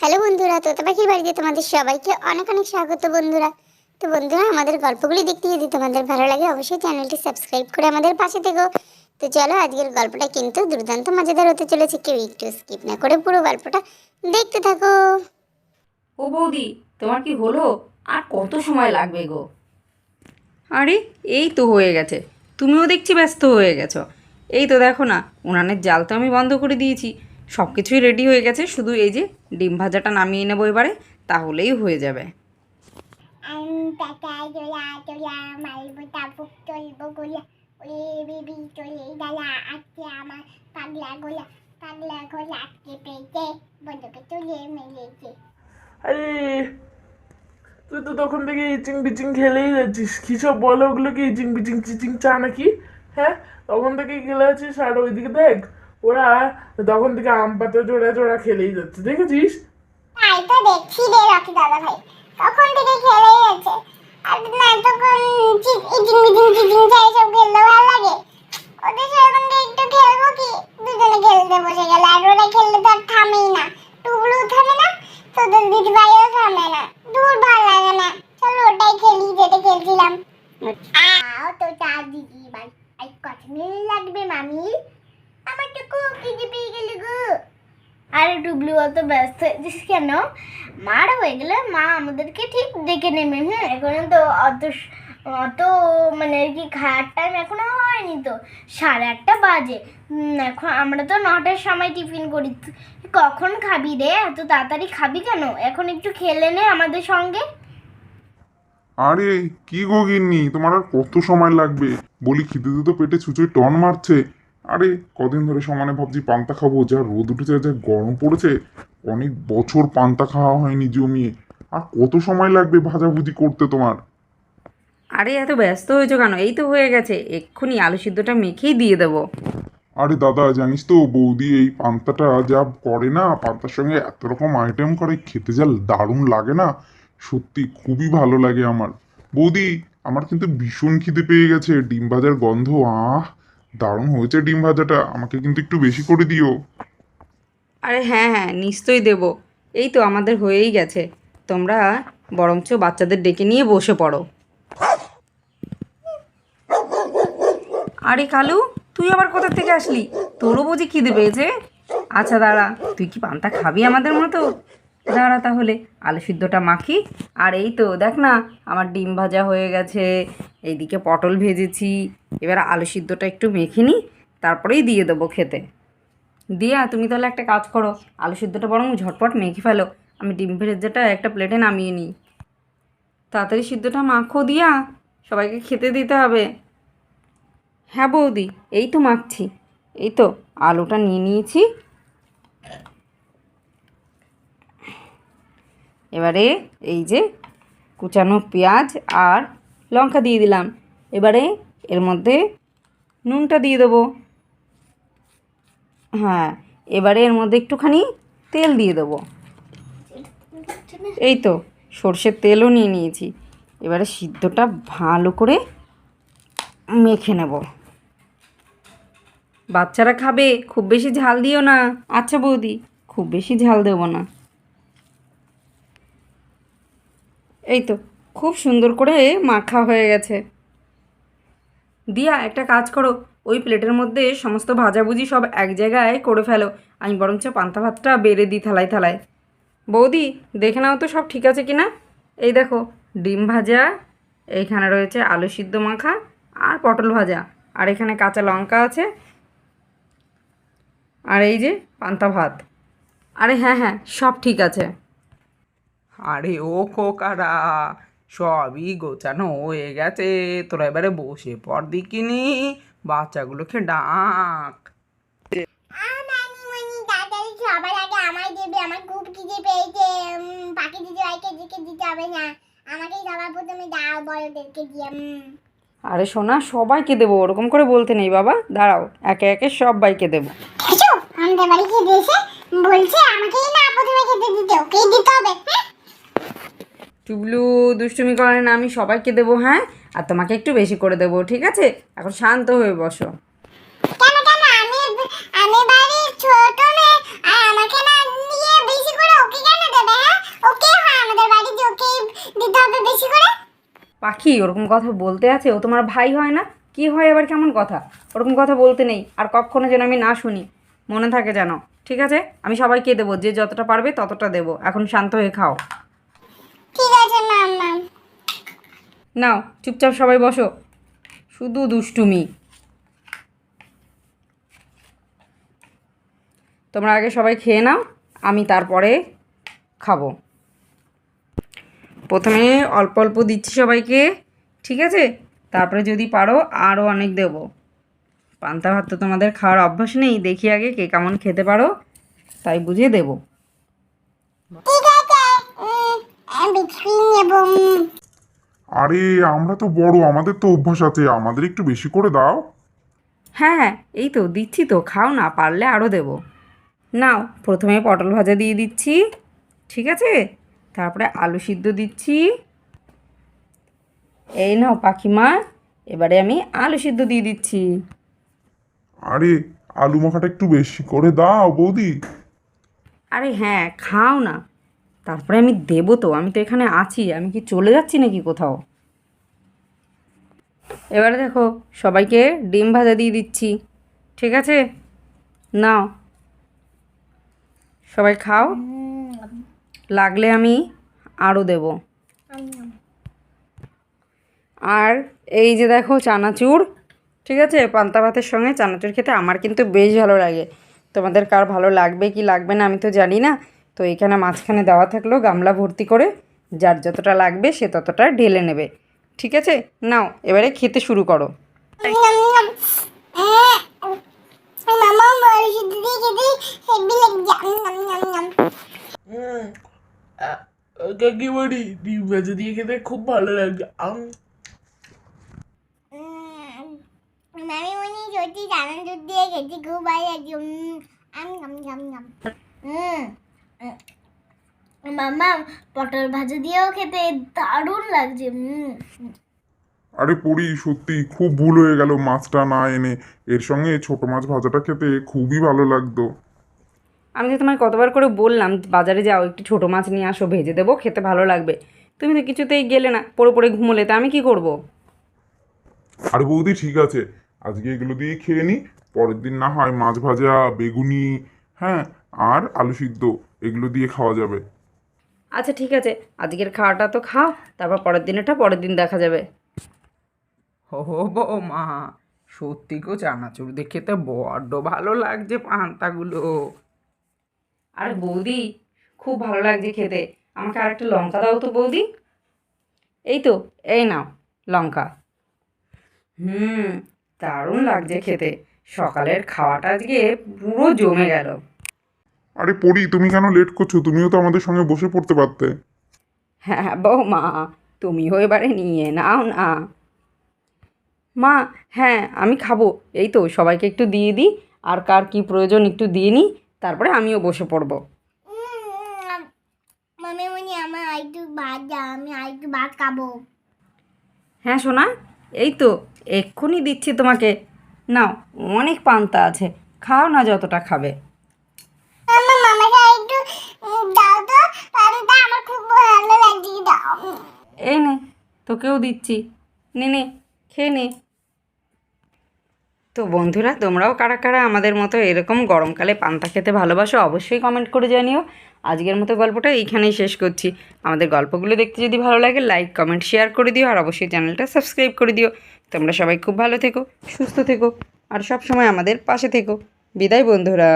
Hello বন্ধুরা তোতা পাখির বাড়িতে তোমাদের সবাইকে অনেক অনেক স্বাগত বন্ধুরা। তো বন্ধুরা আমাদের গল্পগুলি দেখতে যদি তোমাদের ভালো লাগে অবশ্যই চ্যানেলটি সাবস্ক্রাইব করে আমাদের পাশে থেকো। তো চলো আজকের গল্পটা কিন্তু দুর্দান্ত মজাদার হতে চলেছে কেউ একটু স্কিপ না করে পুরো গল্পটা দেখতে থাকো। ও বৌদি তোমার কি হলো? আর কত সময় লাগবে গো? আরে এই তো হয়ে গেছে। তুমিও দেখছি ব্যস্ত হয়ে গেছো। এই তো দেখো না উনানের জাল তো আমি বন্ধ করে দিয়েছি। সব কিছুই রেডি হয়ে গেছে শুধু এই যে ডিম ভাজাটা নামিয়ে নেব এবারে তাহলেই হয়ে যাবে। আরে তুই তো তখন থেকে ইচিং বিচিং খেলেই যাচ্ছিস কি সব বলো ওগুলো কি ইচিং বিচিং চিচিং চা নাকি? হ্যাঁ তখন থেকে খেলে আছিস আর ওইদিকে দেখ ওরা তখন থেকে আম পাতা জোড়া জোড়া খেলেই যাচ্ছে দেখেছিস দেখছি রে রকি দাদা ভাই তখন থেকে খেলেই যাচ্ছে আর না তখন চি- ইচিং বিচিং চিচিং চাই সব খেলতে ভালো লাগে ওদের সঙ্গে একটু খেলব কি দুজনে খেলতে বসে গেল আর ওরা খেললে তো আর থামেই না টুবলু থামে না তোদের দিদি ভাইও থামে না দূর ভালো লাগে না চলো ওটাই খেলি যেটা খেলছিলাম আও তো চা দিদি ভাই আই কত মিল লাগবে মামি আমার তো খুব খিদে পেয়ে গেল গো আরে ডুবলু অত ব্যস্ত হয়েছিস কেন? মার হয়ে গেলে মা আমাদেরকে ঠিক ডেকে নেবে হ্যাঁ এখন তো অত অত মানে আর কি খাওয়ার টাইম এখনও হয়নি তো। সাড়ে আটটা বাজে। এখন আমরা তো নটার সময় টিফিন করি। কখন খাবি রে? এত তাড়াতাড়ি খাবি কেন? এখন একটু খেলে নে আমাদের সঙ্গে। আরে, কি গো গিন্নি? তোমার আর কত সময় লাগবে? বলি খিদে তো পেটে ছুঁচোয় টন মারছে। আরে কদিন ধরে সমানে ভাবছি পান্তা খাব যা রোদ উঠেছে যা গরম পড়েছে অনেক বছর পান্তা খাওয়া হয়নি জমিয়ে। আর কত সময় লাগবে ভাজাভুজি করতে তোমার? আরে এত ব্যস্ত হয়েছো কেন? এই তো হয়ে গেছে এক্ষুনি আলু সিদ্ধটা মেখেই দিয়ে দেবো। আরে দাদা জানিস তো বৌদি এই পান্তাটা যা করে না পান্তার সঙ্গে এত রকম আইটেম করে খেতে যা দারুণ লাগে না। সত্যি খুবই ভালো লাগে আমার। বৌদি আমার কিন্তু ভীষণ খিদে পেয়ে গেছে ডিম ভাজার গন্ধ আহ! দারুণ হয়েছে ডিম ভাজাটা আমাকে কিন্তু একটু বেশি করে দিও। আরে হ্যাঁ হ্যাঁ নিশ্চয়ই দেব। এই তো আমাদের হয়েই গেছে। তোমরা বরঞ্চ বাচ্চাদের ডেকে নিয়ে বসে পড়ো। আরে কালু তুই আবার কোথা থেকে আসলি? তোরও বুঝি খিদে পেয়েছে? আচ্ছা দাঁড়া তুই কি পান্তা খাবি আমাদের মতো? দাঁড়া তাহলে, আলু সিদ্ধটা মাখি। আর এই তো, দেখ না, আমার ডিম ভাজা হয়ে গেছে, এইদিকে পটল ভেজেছি। এবার আলু সিদ্ধটা একটু মেখে নিই তারপরেই দিয়ে দেবো খেতে। দিয়া, তুমি তাহলে একটা কাজ করো, আলু সিদ্ধটা বরং ঝটপট মেখে ফেলো। আমি ডিম ভেজেটা একটা প্লেটে নামিয়ে নিই। তাড়াতাড়ি সিদ্ধটা মাখো দিয়া, সবাইকে খেতে দিতে হবে। হ্যাঁ বৌদি, এই তো মাখছি। এই তো, আলুটা নিয়ে নিয়েছি এবারে এই যে কুচানো পেঁয়াজ আর লঙ্কা দিয়ে দিলাম। এবারে এর মধ্যে নুনটা দিয়ে দেবো। হ্যাঁ এবারে এর মধ্যে একটুখানি তেল দিয়ে দেবো। এই তো, সর্ষের তেলও নিয়ে নিয়েছি। এবারে সিদ্ধটা ভালো করে মেখে নেব। বাচ্চারা খাবে, খুব বেশি ঝাল দিও না। আচ্ছা বৌদি, খুব বেশি ঝাল দেবো না। এই তো, খুব সুন্দর করে মাখা হয়ে গেছে। দিয়া, একটা কাজ করো, ওই প্লেটের মধ্যে সমস্ত ভাজাভুজি সব এক জায়গায় করে ফেলো, আমি বরঞ্চ পান্তা ভাতটা বেড়ে দিই থালায় থালায়। বৌদি, দেখে নাও তো সব ঠিক আছে কি না এই দেখো, ডিম ভাজা এইখানে রয়েছে আলু সিদ্ধ মাখা আর পটল ভাজা, আর এখানে কাঁচা লঙ্কা আছে। আর এই যে পান্তা ভাত। আরে হ্যাঁ হ্যাঁ সব ঠিক আছে। আরে ও খোকারা সবই গোছানো হয়ে গেছে। তোরা এবারে বসে পর দিকিনি বাচ্চাগুলোকে ডাক। তাড়াতাড়ি সবার আগে আমায় দেবে আমার খুব খিদে পেয়েছে। বাকি দিকে দিতে হবে না। আমাকেই সবার প্রথমে দাও বড়দেরকে দিয়ে উম। আরে সোনা সবাইকে দেবো ওরকম করে বলতে নেই বাবা। দাঁড়াও একে একে সবাইকে দেবো। আমাদের বাড়ি খেতে এসে বলছে আমাকেই না প্রথমে খেতে দিতে ওকেই দিতে হবে হ্যাঁ? টুবলু দুষ্টুমি করে না আমি সবাইকে দেবো হ্যাঁ? আর তোমাকে একটু বেশি করে দেবো ঠিক আছে? এখন শান্ত হয়ে বসো। পাখি ওরকম কথা বলতে আছে ও তোমার ভাই হয় না। কি হয় আবার কেমন কথা? ওরকম কথা বলতে নেই আর কখনো যেন আমি না শুনি। মনে থাকে যেন ঠিক আছে? আমি সবাইকে দেবো যে যতটা পারবে ততটা দেবো। এখন শান্ত হয়ে খাও। ঠিক আছে নাও চুপচাপ সবাই বসো। শুধু দুষ্টুমি। তোমরা আগে সবাই খেয়ে নাও আমি তারপরে খাব। প্রথমে অল্প অল্প দিচ্ছি সবাইকে ঠিক আছে? তারপরে যদি পারো আরও অনেক দেব। পান্তা ভাত তো তোমাদের খাওয়ার অভ্যাস নেই দেখি আগে কে কেমন খেতে পারো তাই বুঝে দেবো। বিক্রি নেব। উম। আরে আমরা তো বড় আমাদের তো অভ্যাস আছে আমাদের একটু বেশি করে দাও। হ্যাঁ হ্যাঁ এই তো দিচ্ছি তো খাও না পারলে আরও দেবো। নাও প্রথমে পটল ভাজা দিয়ে দিচ্ছি ঠিক আছে? তারপরে আলু সিদ্ধ দিচ্ছি। এই নাও পাখিমা এবারে আমি আলু সিদ্ধ দিয়ে দিচ্ছি। আরে আলু মাখাটা একটু বেশি করে দাও বৌদি। আরে হ্যাঁ খাও না। তারপরে আমি দেবো তো, আমি তো এখানে আছি, আমি কি চলে যাচ্ছি নাকি কোথাও? এবারে দেখো, সবাইকে ডিম ভাজা দিয়ে দিচ্ছি, ঠিক আছে? নাও। সবাই খাও। লাগলে আমি আরও দেব। আর এই যে দেখো চানাচুর, ঠিক আছে? পান্তা ভাতের সঙ্গে চানাচুর খেতে আমার কিন্তু বেশ ভালো লাগে। তোমাদের কার ভালো লাগবে কি লাগবে না আমি তো জানি না। তো এখানে মাঝখানে দেওয়া থাকল গামলা ভর্তি করে যার যতটা লাগবে সে ততটা ঢেলে নেবে। ঠিক আছে? নাও এবারে খেতে শুরু করো। কাকিমারি ডিম ভাজা দিয়ে খেতে খুব ভালো লাগে। আম। মামি মনি দুধ দিয়ে খেতে খুব ভালো লাগে। উম, আম নাম নাম নাম মামা পটল ভাজা দিয়েও খেতে দারুণ লাগছে আরে পড়ি সত্যি খুব ভুল হয়ে গেল মাছটা না এনে। এর সঙ্গে ছোট মাছ ভাজাটা খেতে খুবই ভালো লাগতো। আমি যে তোমায় কতবার করে বললাম বাজারে যাও একটু ছোটো মাছ নিয়ে আসো ভেজে দেবো খেতে ভালো লাগবে। তুমি তো কিছুতেই গেলে না পড়ে পড়ে ঘুমোলে তা আমি কি করব। আরে বৌদি ঠিক আছে। আজকে এগুলো দিয়ে খেয়ে নি পরের দিন না হয় মাছ ভাজা বেগুনি হ্যাঁ আর আলু সিদ্ধ। এগুলো দিয়ে খাওয়া যাবে। আচ্ছা ঠিক আছে। আজকের খাওয়াটা তো খাও তারপর পরের দিনেরটা পরের দিন দেখা যাবে। হো মা সত্যি গো চানাচুর দেখে তো বড্ড ভালো লাগছে পান্তাগুলো। আর বৌদি খুব ভালো লাগছে খেতে। আমাকে আরেকটা লঙ্কা দাও তো বৌদি। এই তো এই নাও লঙ্কা। হুম দারুণ লাগছে খেতে। সকালের খাওয়াটা আজকে পুরো জমে গেল। আরে পড়ি তুমি কেন লেট করছ? তুমিও তো আমাদের সঙ্গে বসে পড়তে পারতে। হ্যাঁ বৌমা তুমিও এবারে নিয়ে নাও না। মা হ্যাঁ আমি খাব। এই তো সবাইকে একটু দিয়ে দিই আর কার কি প্রয়োজন একটু দিয়ে নিই তারপরে আমিও বসে পড়ব। মামি মনি আমার আরেকটু ভাত দাও আমি আরেকটু ভাত খাব। হ্যাঁ সোনা এই তো এক্ষুনি দিচ্ছি তোমাকে। নাও অনেক পান্তা আছে খাও না যতটা খাবে আমার মামাকে আরেকটু উম, দাও তো পান্তা আমার খুব ভালো লাগছে দাও এই নে তোকেও দিচ্ছি। নে নে, খেয়ে নে। তো বন্ধুরা, তোমরাও কারা কারা আমাদের মতো এরকম গরমকালে পান্তা খেতে ভালোবাসো অবশ্যই কমেন্ট করে জানিও। আজকের মতো গল্পটা এইখানেই শেষ করছি। আমাদের গল্পগুলো দেখতে যদি ভালো লাগে লাইক কমেন্ট শেয়ার করে দিও। আর অবশ্যই চ্যানেলটা সাবস্ক্রাইব করে দিও। তোমরা সবাই খুব ভালো থেকো, সুস্থ থেকো, আর সব সময় আমাদের পাশে থেকো। বিদায় বন্ধুরা।